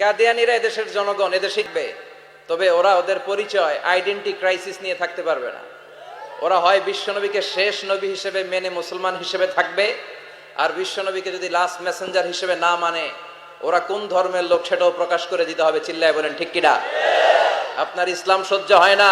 কাদিয়ানিরা এদেশের জনগণ এদের শিখবে তবে ওরা ওদের পরিচয় আইডেন্টি ক্রাইসিস নিয়ে থাকতে পারবে না। ওরা হয় বিশ্বনবীকে শেষ নবী হিসেবে মেনে মুসলমান হিসেবে থাকবে, আর বিশ্বনবীকে যদি লাস্ট মেসেঞ্জার হিসেবে না মানে ওরা কোন ধর্মের লোক সেটাও প্রকাশ করে দিতে হবে, চিল্লায় বলেন, ঠিক কিনা? আপনার ইসলাম সহ্য হয় না,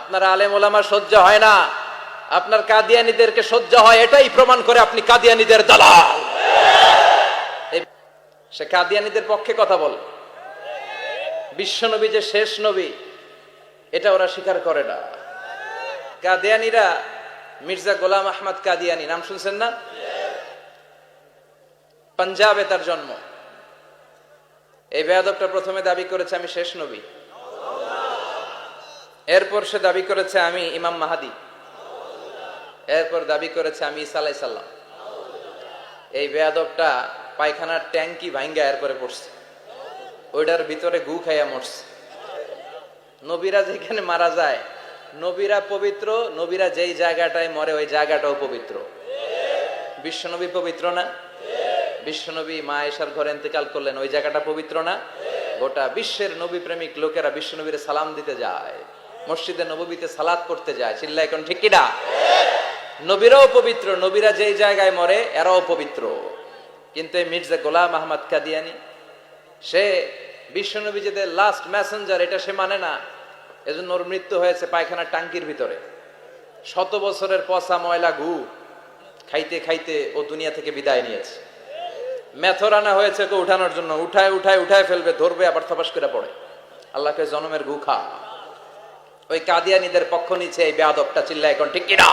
আপনার আলেম ওলামা সহ্য হয় না, আপনার কাদিয়ানিদেরকে সহ্য হয়, এটাই প্রমাণ করে আপনি কাদিয়ানিদের দালাল। সে কাদিয়ানিদের পক্ষে কথা বল। বিশ্বনবী যে শেষ নবী, এটা ওরা স্বীকার করে না। কাদিয়ানিরা মির্জা গোলাম আহমদ কাদিয়ানি, নাম শুনছেন না? পাঞ্জাবে তার জন্ম। এই বেয়াদবটা প্রথমে দাবি করেছে, আমি শেষ নবী। এরপর সে দাবি করেছে, আমি ইমাম মাহাদি। এরপর দাবি করেছে, আমি ইসা আলাই সাল্লাম এই বেয়াদবটা পায়খানার ট্যাঙ্কি ভাঙ্গা এরপরে পড়ছে। ওইটার ভিতরে গু খাইয়া মরছে। নবীরা যেখানে মারা যায়, নবীরা পবিত্র, নবীরা যেই জায়গাটায় মরে ওই জায়গাটাও পবিত্র। বিশ্বনবী পবিত্র না? বিশ্বনবী মা এসার ঘরে ইন্তেকাল করলেন, ওই জায়গাটা পবিত্র না? গোটা বিশ্বের নবী প্রেমিক লোকেরা বিশ্বনবীর সালাম দিতে যায়। মসজিদে নবীতে সালাদ করতে যায়। চিল্লা, এখন ঠিক কিনা নবীরাও পবিত্র, নবীরা যেই জায়গায় মরে, এরাও পবিত্র। কিন্তু এই মির্জা গোলাম আহমদ কাদিয়ানি, সে বিশ্বনবী যে লাস্ট ম্যাসেঞ্জার এটা সে মানে না। এজন্য ওর মৃত্যু হয়েছে পায়খানার টাঙ্কির ভিতরে। শত বছরের পচা ময়লা গু খাইতে খাইতে ও দুনিয়া থেকে বিদায় নিয়েছে। মেথর আনা হয়েছে ওকে উঠানোর জন্য। উঠায় উঠায় উঠায় ফেলবে, ধরবে, আবার থপাস করে পড়ে। আল্লাহকে জনমের গু খা। ওই কাদিয়ানিদের পক্ষ নিচ্ছে এই বেয়াদবটা চিল্লা এখন ঠিক কিনা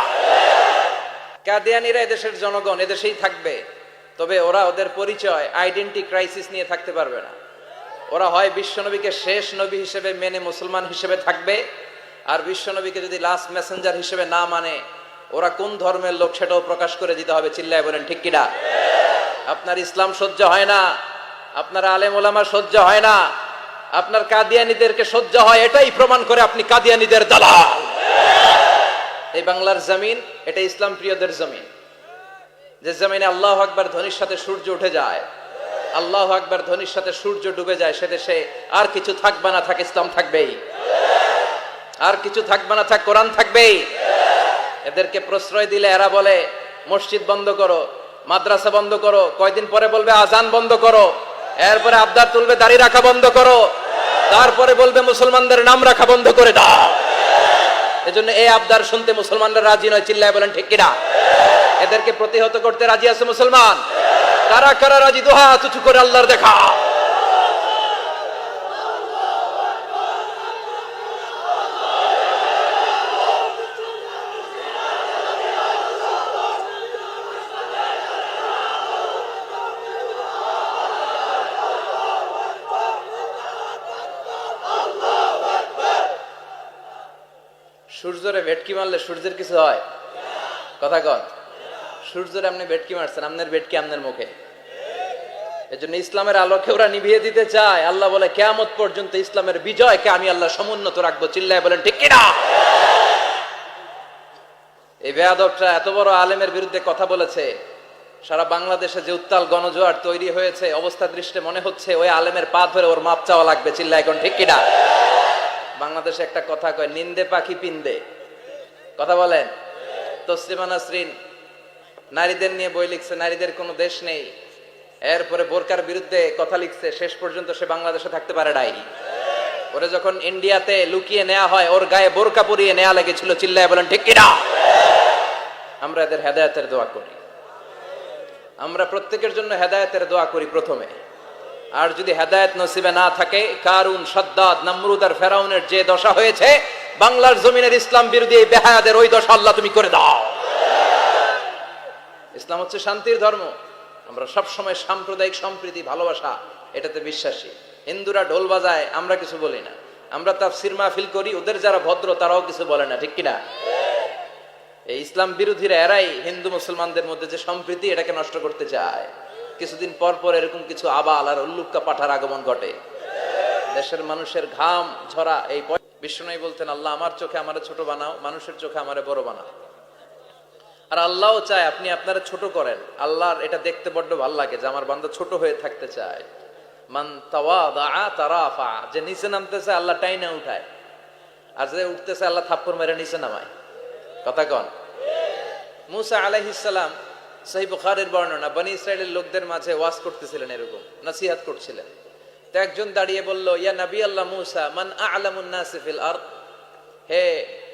কাদিয়ানিরা এদেশের জনগণ, এদেশেই থাকবে। তবে ওরা ওদের পরিচয় আইডেন্টি ক্রাইসিস নিয়ে থাকতে পারবে না। ওরা হয় বিশ্বনবীকে শেষ নবী হিসেবে মেনে মুসলমান হিসেবে থাকবে, আর বিশ্বনবীকে যদি লাস্ট মেসেঞ্জার হিসেবে না মানে ওরা কোন ধর্মের লোক সেটাও প্রকাশ করে দিতে হবে, চিল্লায় বলেন, ঠিক কিনা? আপনার ইসলাম সহ্য হয় না, আপনার আলেম ওলামা সহ্য হয় না, আপনার কাদিয়ানিদেরকে সহ্য হয়, এটাই প্রমাণ করে আপনি কাদিয়ানিদের দালাল। এই বাংলার জমিন, এটা ইসলাম প্রিয়দের জমিন। যে জমিনে আল্লাহ আকবার ধ্বনির সাথে সূর্য উঠে যায়, আল্লাহ আকবার ধ্বনির সাথে সূর্য ডুবে যায় সে দেশে আর কিছু থাকবে না, থাক ইসলাম থাকবেই। আর কিছু থাকবে না, থাক কোরআন থাকবেই। এদেরকে প্রশ্রয় দিলে এরা বলে, মসজিদ বন্ধ করো, মাদ্রাসা বন্ধ করো, কয়দিন পরে বলবে আজান বন্ধ করো, এরপরে আবদার তুলবে দাড়ি রাখা বন্ধ করো, তারপরে বলবে মুসলমানদের নাম রাখা বন্ধ করে দাও। এজন্য এই আবদার শুনতে মুসলমানরা রাজি নয়, চিল্লায় বলেন, ঠিক কিনা এদেরকে প্রতিহত করতে রাজি আছে মুসলমান? কারা কারা রাজি? দোহা তুচু করে আল্লাহর দেখা। সূর্যরে ভেটকি মারলে সূর্যের কিছু হয়? কথা কন। সূর্যরে আপনি ভেটকি মারছেন আপনার ভেটকি আপনার মুখে। এজন্য ইসলামের আলোকে ওরা নিভিয়ে দিতে চায়। আল্লাহ বলে, কেয়ামত পর্যন্ত ইসলামের বিজয়কে আমি আল্লাহ সমুন্নত রাখব। চিল্লায় বলেন, ঠিক কিনা? এই বেয়াদবটা এত বড় আলেমের বিরুদ্ধে কথা বলেছে। সারা বাংলাদেশে যে উত্তাল গণজোয়ার তৈরি হয়েছে, অবস্থা দৃষ্টে মনে হচ্ছে ওই আলেমের পা ধরে ওর মাপ চাওয়া লাগবে। চিল্লা এখন ঠিক কিনা? বাংলাদেশে একটা কথা কয়, নিন্দে পাখি পিন্দে। কথা বলেন? তসলিমা নাসরিন নারীদের নিয়ে বই লিখছে, নারীদের কোনো দেশ নেই। এরপরে বোরকার বিরুদ্ধে কথা লিখছে, শেষ পর্যন্ত সে বাংলাদেশে থাকতে পারে নাই। ওরে যখন ইন্ডিয়াতে লুকিয়ে নেওয়া হয়, ওর গায়ে বোরকা পরিয়ে নেওয়া লেগেছিল, চিল্লায় বলেন, ঠিক কিনা? আমরা এদের হেদায়তের দোয়া করি। আমরা প্রত্যেকের জন্য হেদায়তের দোয়া করি প্রথমে। আর যদি হেদায়ত নসিবে না থাকে, কারুন, সদ্দাদ, নমরুদ আর ফেরাউনের যে দশা হয়েছে, বাংলার জমিনের ইসলাম বিরোধী এই বেহায়াদের ওই দশা আল্লাহ তুমি করে দাও। ইসলাম হচ্ছে শান্তির ধর্ম। আমরা সব সময় সাম্প্রদায়িক সম্প্রীতি, ভালোবাসা, এটাতে বিশ্বাসী। হিন্দুরা ঢোল বাজায়, আমরা কিছু বলি না। আমরা তার সিরমা ফিল করি, ওদের যারা ভদ্র, তারাও কিছু বলে না, ঠিক কিনা এই ইসলাম বিরোধীরা এরাই হিন্দু মুসলমানদের মধ্যে যে সম্প্রীতি, এটাকে নষ্ট করতে চায়। কিছুদিন পর পর এরকম কিছু আবাল আর উল্লুক্কা পাঠার আগমন ঘটে। দেশের মানুষের ঘাম, ঝরা, এই বিষ্ণু বলতেন, আল্লাহ আমার চোখে আমার ছোট বানাও, মানুষের চোখে আমারে বড় বানাও। আর আল্লাহও চায় আপনি আপনারা ছোট করেন। আল্লাহর এটা দেখতে বড্ড ভালো লাগে যে আমার বান্দা ছোট হয়ে থাকতে চায়। মান তারাফা, যে নিচে নামতেছে আল্লাহ টাইনা উঠায়। আর যে উঠতেছে আল্লাহ থাপ্পড় মেরে নিচে নামায়। কথা কন। মুসা আলাইহিসাল্লাম সহি বুখারের বর্ণনা, বনি ইসরায়েলের লোকদের মাঝে ওয়াজ করতেছিলেন এরকম, নাসিহাত করছিলেন। তো একজন দাঁড়িয়ে বলল, ইয়া নবী আল্লাহ মুসা, মান আলামুন নাসিফিল আর হে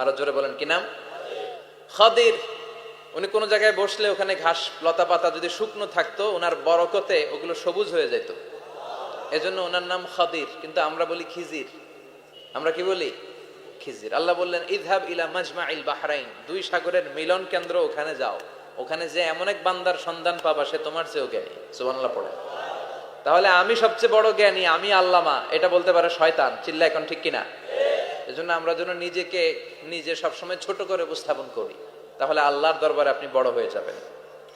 আরও জোরে বলেন, কি নাম? খদির। উনি কোন জায়গায় বসলে ওখানে ঘাস লতা পাতা যদি শুকনো থাকতো, ওনার বরকতে ওগুলো সবুজ হয়ে যেত। এজন্য ওনার নাম খদির, কিন্তু আমরা বলি খিজির। আমরা কি বলি? খিজির। আল্লাহ বললেন ইদহাব ইলা মাজমা ইল বাহরাইন, দুই সাগরের মিলন কেন্দ্র ওখানে যাও। ওখানে যে এমন এক বান্দার সন্ধান পাবা, সে তোমার চেয়েও জ্ঞানী। সুবহানাল্লাহ পড়ে। তাহলে আমি সবচেয়ে বড় জ্ঞানী, আমি আল্লামা, এটা বলতে পারে শয়তান। চিল্লা এখন ঠিক কিনা? এজন্য আমরা যেন নিজেকে নিজে সবসময় ছোট করে উপস্থাপন করি। তাহলে আল্লাহর দরবারে আপনি বড় হয়ে যাবেন।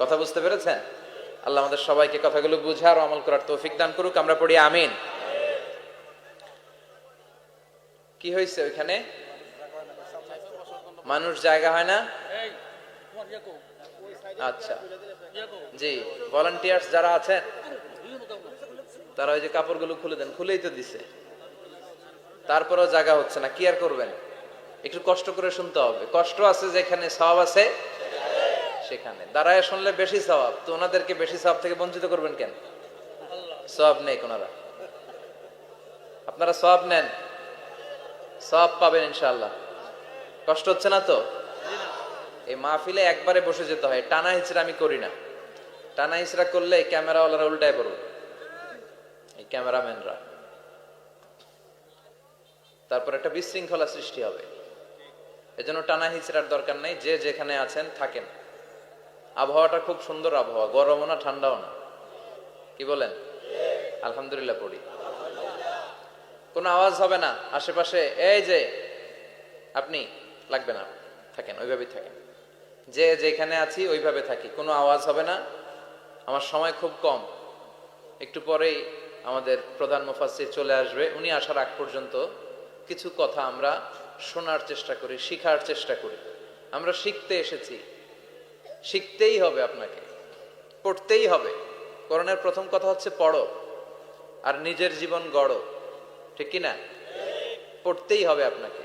কথা বুঝতে পেরেছেন? আল্লাহ আমাদের সবাইকে কথাগুলো বুঝার ও আমল করার তৌফিক দান করুক আমরা পড়ি আমিন। কি হয়েছে ওইখানে? মানুষ জায়গা হয় না? আচ্ছা। জি ভলান্টিয়ার্স যারা আছেন তারা ওই যে কাপড়গুলো খুলে দেন খুলেই তো দিছে। তারপরেও জায়গা হচ্ছে না, কি আর করবেন? একটু কষ্ট করে শুনতে হবে। কষ্ট আছে যেখানে সওয়াব আছে সেখানে। দাঁড়ায় শুনলে বেশি সওয়াব তো ওনাদেরকে বেশি সওয়াব থেকে বঞ্চিত করবেন কেন? সওয়াব নেই কোনারা আপনারা সওয়াব নেন। সওয়াব পাবেন ইনশাআল্লাহ। কষ্ট হচ্ছে না তো? এই মাহফিলে একবারে বসে যেতে হয়। টানা হিচড়া আমি করি না। টানা হিচড়া করলে ক্যামেরাওয়ালারা উল্টায় পড়বে। এই ক্যামেরাম্যানরা। তারপর একটা বিশৃঙ্খলা সৃষ্টি হবে। এজন্য টানা হিচড়ার দরকার নেই, যে যেখানে আছেন থাকেন। আবহাওয়াটা খুব সুন্দর আবহাওয়া, গরমও না, ঠান্ডাও না। কি বলেন? আলহামদুলিল্লাহ পড়ি। কোনো আওয়াজ হবে না, আশেপাশে, এই যে, আপনি, লাগবে না, থাকেন, ওইভাবেই থাকেন। যে যেখানে আছি, ওইভাবে থাকি, কোনো আওয়াজ হবে না। আমার সময় খুব কম। একটু পরেই আমাদের প্রধান মুফাসির চলে আসবে, উনি আসার আগ পর্যন্ত কিছু কথা আমরা শোনার চেষ্টা করি, শিখার চেষ্টা করি। আমরা শিখতে এসেছি। শিখতেই হবে আপনাকে। পড়তেই হবে। করণের প্রথম কথা হচ্ছে পড়ো, আর নিজের জীবন গড়ো। ঠিক কি না? পড়তেই হবে আপনাকে।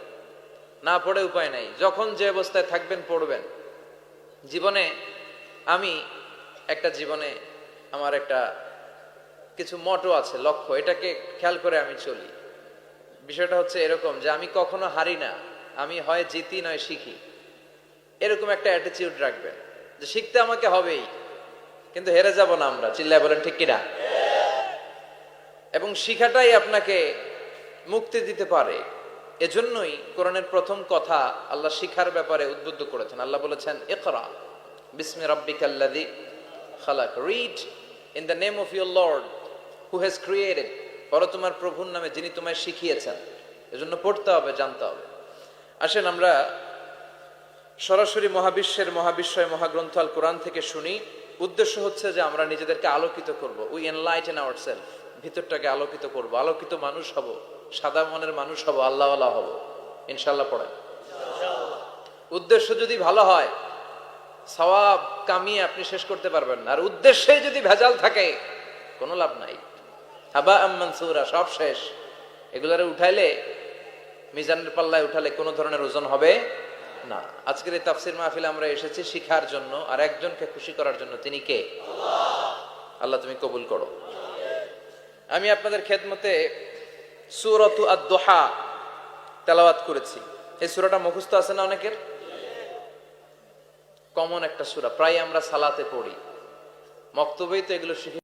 না পড়ে উপায় নাই। যখন যে অবস্থায় থাকবেন, পড়বেন। জীবনে আমি একটা জীবনে আমার একটা কিছু মটো আছে, লক্ষ্য। এটাকে খেয়াল করে আমি চলি। বিষয়টা হচ্ছে এরকম যে আমি কখনো হারি না, আমি হয় জিতি নয় শিখি। এরকম একটা অ্যাটিচিউড রাখবেন যে শিখতে আমাকে হবেই, কিন্তু হেরে যাব না আমরা। চিল্লায় বলেন, ঠিক কিনা? এবং শিখাটাই আপনাকে মুক্তি দিতে পারে। এজন্যই কোরআনের প্রথম কথা আল্লাহ শিখার ব্যাপারে উদ্বুদ্ধ করেছেন। আল্লাহ বলেছেন, ইকরা বিসমি রাব্বিকাল্লাযী খালাক। Read in the name of your lord who has created পর তোমার প্রভুর নামে যিনি তোমায় শিখিয়েছেন, এজন্য পড়তে হবে, জানতে হবে। আসেন আমরা সরাসরি মহাবিশ্বের মহাবিশ্বয় মহাগ্রন্থ আল কোরআন থেকে শুনি। উদ্দেশ্য হচ্ছে যে আমরা নিজেদেরকে আলোকিত করব উই এনলাইটেন আওয়ার সেলফ ভিতরটাকে আলোকিত করব। আলোকিত মানুষ হব, সাদা মনের মানুষ হব, আল্লাহওয়ালা হব। ইনশাল্লাহ পড়েন। উদ্দেশ্য যদি ভালো হয়, সওয়াব, কামিয়ে আপনি শেষ করতে পারবেন না। আর উদ্দেশ্যে যদি ভেজাল থাকে, কোনো লাভ নাই। হাবা আম্মানসুরা সব শেষ। এগুলারে উঠাইলে, মিজানের পাল্লায় উঠালে কোনো ধরনের ওজন হবে না। আজকের এই তাফসির মাহফিলে আমরা এসেছি শিখার জন্য, আর একজনকে খুশি করার জন্য। তিনি কে? আল্লাহ তুমি কবুল করো। আমি আপনাদের খেদমতে সুরতু আদ-দোহা তেলাওয়াত করেছি। এই সূরাটা মুখস্থ আছে না অনেকের? কমন একটা সুরা, প্রায় আমরা সালাতে পড়ি। মক্তবেই তো এগুলো শিখে